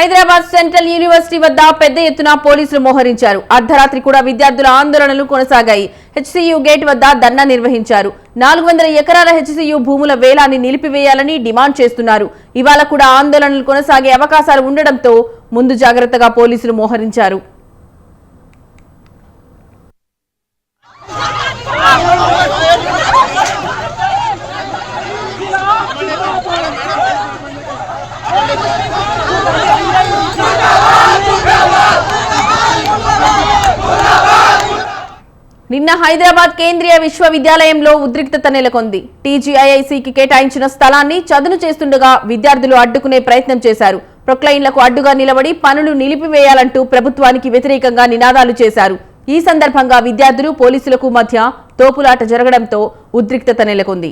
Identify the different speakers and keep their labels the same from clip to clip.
Speaker 1: Hyderabad central university వద్ద పెద్ద ఎత్తున పోలీసులు మోహరించారు. అర్ధరాత్రి కూడా విద్యార్థుల ఆందోళనలు కొనసాగాయి. హెచ్సియు గేట్ వద్ద ధర్నా నిర్వహించారు. నాలుగు వందల ఎకరాల హెచ్సియు భూముల వేలాన్ని నిలిపివేయాలని డిమాండ్ చేస్తున్నారు. ఇవాళ కూడా ఆందోళనలు కొనసాగే అవకాశాలు ఉండడంతో ముందు జాగ్రత్తగా పోలీసులు మోహరించారు. నిన్న హైదరాబాద్ కేంద్రీయ విశ్వవిద్యాలయంలో ఉద్రిక్తత నెలకొంది. టీజీఐఐసికి కేటాయించిన స్థలాన్ని చదును చేస్తుండగా విద్యార్థులు అడ్డుకునే ప్రయత్నం చేశారు. ప్రొక్లైన్లకు అడ్డుగా నిలబడి పనులు నిలిపివేయాలంటూ ప్రభుత్వానికి వ్యతిరేకంగా నినాదాలు చేశారు. ఈ సందర్భంగా విద్యార్థులు పోలీసులకు మధ్య తోపులాట జరగడంతో ఉద్రిక్తత నెలకొంది.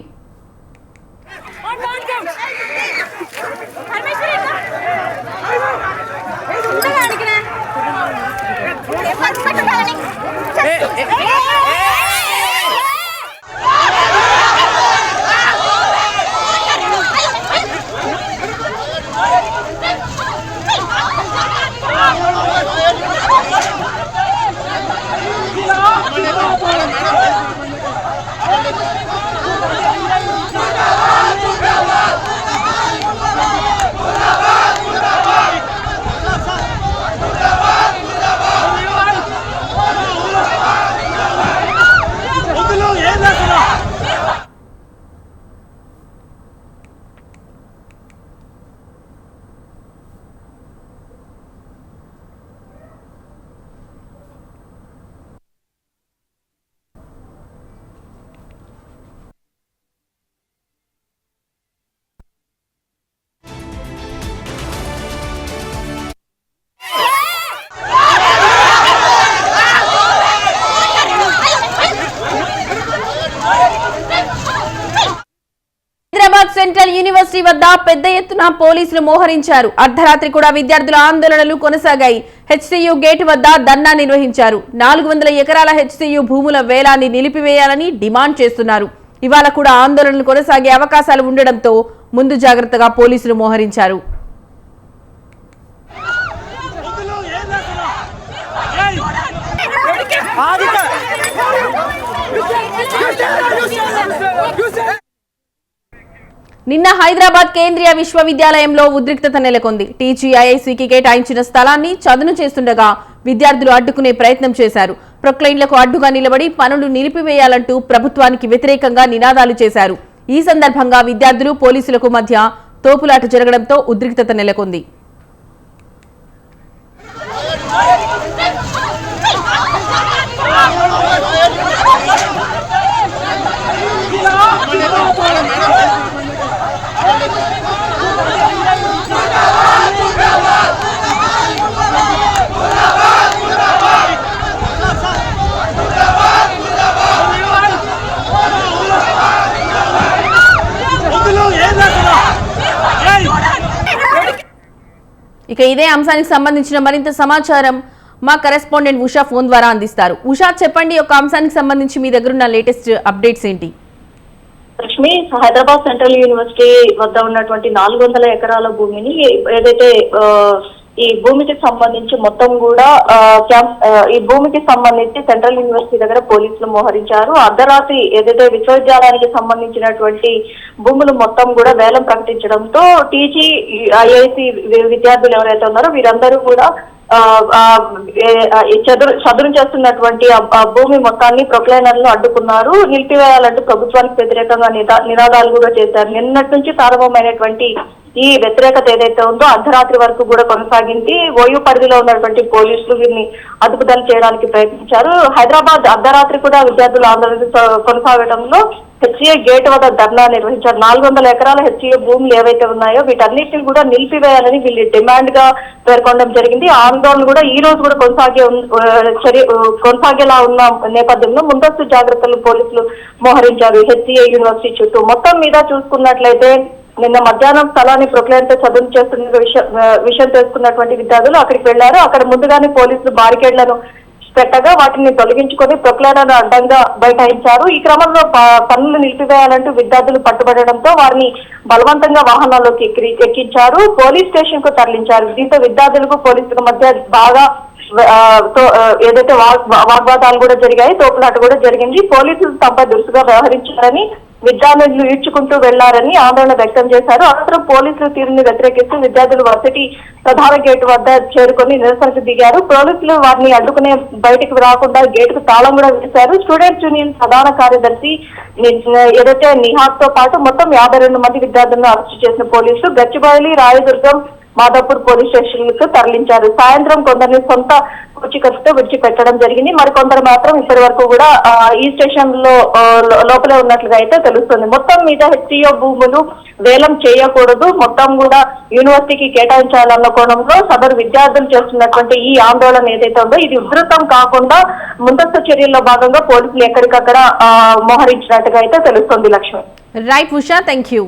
Speaker 1: హైదరాబాద్ యూనివర్సిటీ వద్ద పెద్ద ఎత్తున పోలీసులు మోహరించారు. అర్ధరాత్రి కూడా విద్యార్థుల ఆందోళనలు కొనసాగాయి. హెచ్సియు గేట్ వద్ద ధర్నా నిర్వహించారు. నాలుగు వందల ఎకరాల హెచ్సియు భూముల వేలాన్ని నిలిపివేయాలని డిమాండ్ చేస్తున్నారు. ఇవాళ కూడా ఆందోళనలు కొనసాగే అవకాశాలు ఉండడంతో ముందు జాగ్రత్తగా పోలీసులు మోహరించారు. నిన్న హైదరాబాద్ కేంద్రీయ విశ్వవిద్యాలయంలో ఉద్రిక్తత నెలకొంది. టీజీఐఐసికి కేటాయించిన స్థలాన్ని చదును చేస్తుండగా విద్యార్థులు అడ్డుకునే ప్రయత్నం చేశారు. ప్రొక్లైన్లకు అడ్డుగా నిలబడి పనులు నిలిపివేయాలంటూ ప్రభుత్వానికి వ్యతిరేకంగా నినాదాలు చేశారు. ఈ సందర్భంగా విద్యార్థులు పోలీసులకు మధ్య తోపులాట జరగడంతో ఉద్రిక్తత నెలకొంది. ఇక ఇదే అంశానికి సంబంధించిన మరింత సమాచారం మా కరెస్పాండెంట్ ఉషా ఫోన్ ద్వారా అందిస్తారు. ఉషా చెప్పండి ఒక అంశానికి సంబంధించి మీ దగ్గర ఉన్న లేటెస్ట్ అప్డేట్స్ ఏంటి?
Speaker 2: లక్ష్మి హైదరాబాద్ సెంట్రల్ యూనివర్సిటీ వద్ద ఉన్నటువంటి నాలుగు వందల ఎకరాల భూమిని ఏదైతే ఈ భూమికి సంబంధించి మొత్తం కూడా క్యాంప్ ఈ భూమికి సంబంధించి సెంట్రల్ యూనివర్సిటీ దగ్గర పోలీసులు మోహరించారు. అర్ధరాత్రి ఏదైతే విశ్వవిద్యాలయానికి సంబంధించినటువంటి భూములు మొత్తం కూడా వేలం ప్రకటించడంతో టీజీ ఐఐసి విద్యార్థులు ఎవరైతే ఉన్నారో వీరందరూ కూడా చదురు చదురు చేస్తున్నటువంటి భూమి మొత్తాన్ని ప్రొక్లైనర్లు అడ్డుకున్నారు. నిలిపివేయాలంటూ ప్రభుత్వానికి వ్యతిరేకంగా నిదా- నినాదాలు కూడా చేశారు. నిన్నటి నుంచి ప్రారంభమైనటువంటి ఈ వ్యతిరేకత ఏదైతే ఉందో అర్ధరాత్రి వరకు కూడా కొనసాగింది. ఓయూ పరిధిలో ఉన్నటువంటి పోలీసులు వీరిని అదుపుదల చేయడానికి ప్రయత్నించారు. హైదరాబాద్ అర్ధరాత్రి కూడా విద్యార్థులు ఆందోళన కొనసాగడంలో హెచ్ఏ గేట్ వద్ద ధర్నా నిర్వహించారు. నాలుగు వందల ఎకరాల హెచ్ఏ భూములు ఏవైతే ఉన్నాయో వీటన్నిటిని కూడా నిలిపివేయాలని వీళ్ళు డిమాండ్గా పేర్కొనడం జరిగింది. ఆందోళన కూడా ఈ రోజు కూడా కొనసాగే చర్య కొనసాగేలా ఉన్న నేపథ్యంలో ముందస్తు జాగ్రత్తలు పోలీసులు మోహరించారు హెచ్ఏ యూనివర్సిటీ చుట్టూ. మొత్తం మీద చూసుకున్నట్లయితే నిన్న మధ్యాహ్నం స్థలాన్ని ప్రొక్లైన్తో చదువు చేస్తున్న విషయం విషయం తెలుసుకున్నటువంటి విద్యార్థులు అక్కడికి వెళ్ళారు అక్కడ ముందుగానే పోలీసులు బారికేడ్లను పెట్టగా వాటిని తొలగించుకొని ప్రొక్లైనర్ అడ్డంగా బైఠాయించారు. ఈ క్రమంలో ప- పనులు నిలిపివేయాలంటూ విద్యార్థులు పట్టుబడడంతో వారిని బలవంతంగా వాహనాల్లోకి ఎక్కించారు. పోలీస్ స్టేషన్కు తరలించారు. దీంతో విద్యార్థులకు పోలీసులకు మధ్య బాగా ఏదైతే వాగ్వాదాలు కూడా జరిగాయి తోపులాట కూడా జరిగింది. పోలీసులు తప్ప దురుసుగా వ్యవహరించారని విద్యార్థులు ఈడ్చుకుంటూ వెళ్ళారని ఆందోళన వ్యక్తం చేశారు. అనంతరం పోలీసులు తీరుని వ్యతిరేకిస్తూ విద్యార్థులు వసతి ప్రధాన గేటు వద్ద చేరుకొని నిరసనకు దిగారు. పోలీసులు వారిని అడ్డుకునే బయటకు రాకుండా గేటుకు తాళం కూడా వేశారు. స్టూడెంట్స్ యూనియన్ ప్రధాన కార్యదర్శి ఏదైతే నిహాక్తో పాటు మొత్తం యాభై రెండు మంది విద్యార్థులను అరెస్టు చేసిన పోలీసులు గచ్చిబౌలి రాయదుర్గం మాదాపూర్ పోలీస్ స్టేషన్కు తరలించారు. సాయంత్రం కొందరిని సొంత పూచికత్తుతో విడిచిపెట్టడం జరిగింది. మరికొందరు మాత్రం ఇప్పటి వరకు కూడా ఈ స్టేషన్లో లోపలే ఉన్నట్లుగా అయితే తెలుస్తుంది. మొత్తం మీద హెచ్సిఓ భూములు వేలం చేయకూడదు. మొత్తం కూడా యూనివర్సిటీకి కేటాయించాలన్న కోణంలో సదరు విద్యార్థులు చేస్తున్నటువంటి ఈ ఆందోళన ఏదైతే ఉందో ఇది ఉధృతం కాకుండా ముందస్తు చర్యల్లో భాగంగా పోలీసులు ఎక్కడికక్కడ మోహరించినట్టుగా అయితే తెలుస్తుంది Lakshmi.
Speaker 1: Right Usha thank you